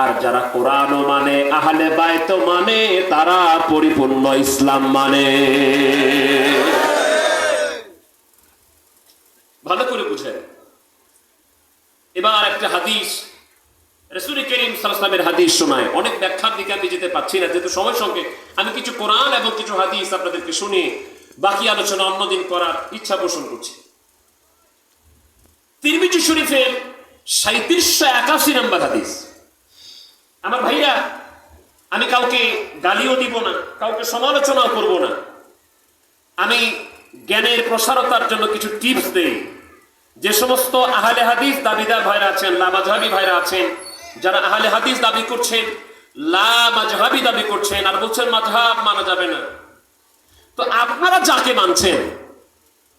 আর যারা কোরআনও মানে আহলে বাইত মানে তারা পরিপূর্ণ ইসলাম মানে। ভালো করে বুঝেন। এবার একটা হাদিস, রসুল করিম সালামের হাদিস শোনায়। অনেক ব্যাখ্যার দিকে আমি যেতে পারছি না, যেহেতু সময় সঙ্গে আমি কিছু কোরআন এবং কিছু হাদিস আপনাদেরকে শুনে বাকি আলোচনা অন্যদিন করার ইচ্ছা পোষণ করছি। তিরমিজি শরীফের সাঁত্রিশশো একাশি নম্বর হাদিস। আমার ভাইরা, আমি কাউকে গালিও দিব না, কাউকে সমালোচনাও করব না। আমি জ্ঞানের প্রসারতার জন্য কিছু টিপস দেই। যে সমস্ত আহলে হাদিস দাবিদার ভাইরা আছেন লামাজহাবি ভাইরা আছেন, যারা আহলে হাদিস দাবি করছেন, লা মাজহাবি দাবি করছেন আর বলছেন মাঝহাব মানা যাবে না। তো আপনারা যাকে মানছেন,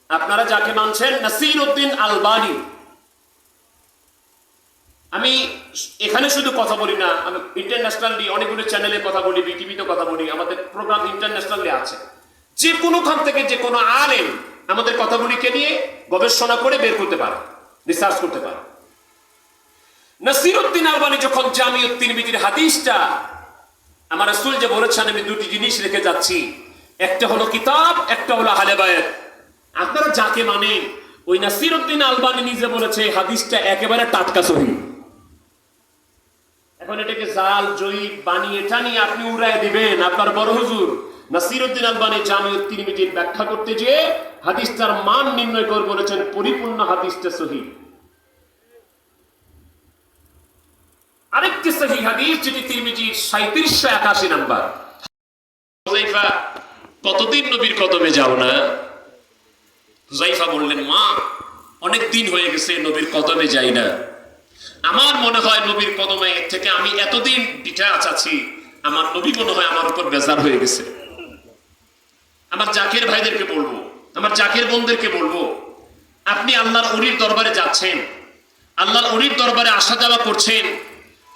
আপনারা যাকে মানছেন নাসির উদ্দিন আলবানি আমি এখানে শুধু কথা বলি না, আমি ইন্টারন্যাশনালি অনেকগুলো চ্যানেলে কথা বলি বিটিভিতে কথা বলি, আমাদের প্রোগ্রাম ইন্টারন্যাশনালি আছে। যে কোনো খান থেকে যে কোনো আলেম আমাদের কথাগুলিকে নিয়ে গবেষণা করে বের করতে পারে রিসার্চ করতে পারে। নাসিরুদ্দিন আলবানি যখন জামিউদ্দিন বিজির হাদিসটা আমার রাসূল যে বলেছেন, আমি দুটি জিনিস রেখে যাচ্ছি। একটা হলো কিতাব, একটা হলো আহলে বায়াত আপনারা যাকে মানেন ওই নাসিরুদ্দিন আলবানি নিজে বলেছে, হাদিসটা একেবারে টাটকা সহি। এখন এটাকে জাল জয়ী বানিয়ে টানিয়ে আপনি উড়ায় দিবেন, আপনার বড় হুজুর নাসিরুদ্দিন তিরমিজির ব্যাখ্যা করতে মান নির্ণয় করে বলেছেন, পরিপূর্ণ হাদিসটা সহি। আরেকটি সহি হাদিস, যেটি সাঁত্রিশশো একাশি নাম্বার। কতদিন নবীর কদমে যাও না? জাইফা বললেন, মা, অনেক দিন হয়ে গেছে নবীর কদমে যাই না। আমার মনে হয় নবীর কদমে থেকে আমি এতদিন ডিটাচ আছি আমার নবী মনে হয় আমার উপর বেজার হয়ে গেছে। আমার জাকের ভাইদেরকে বলব, আমার জাকের বোনদেরকে বলব, আপনি আল্লাহর অলির দরবারে যাচ্ছেন, আল্লাহর অলির দরবারে আসা যাওয়া করছেন,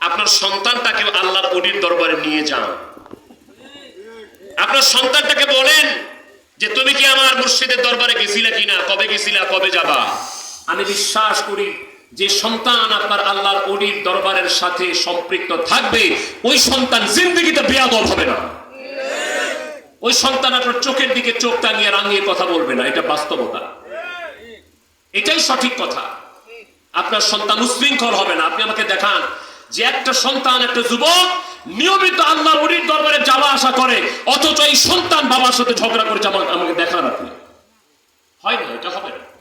আপনার সন্তানটাকে আল্লাহর অলির দরবারে নিয়ে যান। আপনার সন্তানটাকে বলেন যে, তুমি কি আমার মুর্শিদের দরবারে গেছিলা কিনা? কবে গেছিলা? কবে যাবা? আমি বিশ্বাস করি যে সন্তান আপনার আল্লাহর অলির দরবারের সাথে সম্পৃক্ত থাকবে, ওই সন্তান জিন্দগিতে বেয়াদব হবে না। ওই সন্তান আপনার চোখের দিকে চোখ টাঙিয়ে রাঙিয়ে কথা বলবে না, এটা বাস্তবতা। এটাই সঠিক কথা। আপনার সন্তান উশৃঙ্খল হবে না। আপনি আমাকে দেখান যে একটা সন্তান, একটা যুবক নিয়মিত আল্লাহর অলির দরবারে যাওয়া আসা করে, অথচ এই সন্তান বাবার সাথে ঝগড়া করেছে আমার- আমাকে দেখান আপনি। হয় না, এটা হবে না।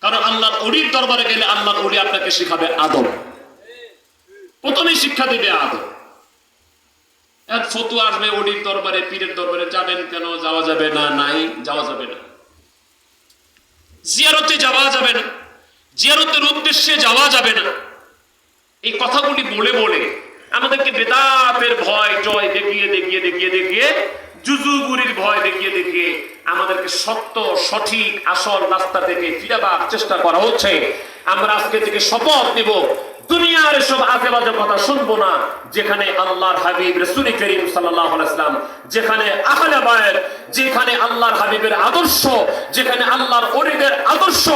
কারণ আল্লাহর অলির দরবারে গেলে আল্লাহর অলি আপনাকে শিখাবে আদব। প্রথমেই শিক্ষা দিবে আদব। এক ফতু আসবে অলির দরবারে, পীরের দরবারে, যাবেন কেন, যাওয়া যাবে না, নাই, যাওয়া যাবে না। জিয়ারতে যাওয়া যাবে না। জিয়ারতের উদ্দেশ্যে যাওয়া যাবে না। এই কথাগুলি বলে বলে আমাদেরকে বেদাতের ভয়, জয় দেখিয়ে দেখিয়ে দেখিয়ে দেখিয়ে জুজুগুরির ভয় দেখিয়ে দেখিয়ে আমাদেরকে সত্য সঠিক, আসল রাস্তা থেকে ফিরাবার চেষ্টা করা হচ্ছে। আমরা আজকে থেকে শপথ নিব। দুনিয়ার কথা শুনব না, যেখানে আল্লাহর হাবিব, রসুল করিম যেখানে আহলে বায়ের যেখানে আল্লাহর হাবিবের আদর্শ, যেখানে আল্লাহর অলিদের আদর্শ।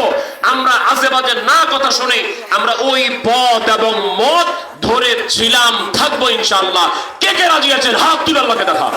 আমরা আজে না কথা শুনে আমরা ওই পথ এবং মত ধরে ছিলাম, থাকব ইনশাআল্লাহ। কে কে রাজি আছেন? হাত তুলে আল্লাহকে দেখা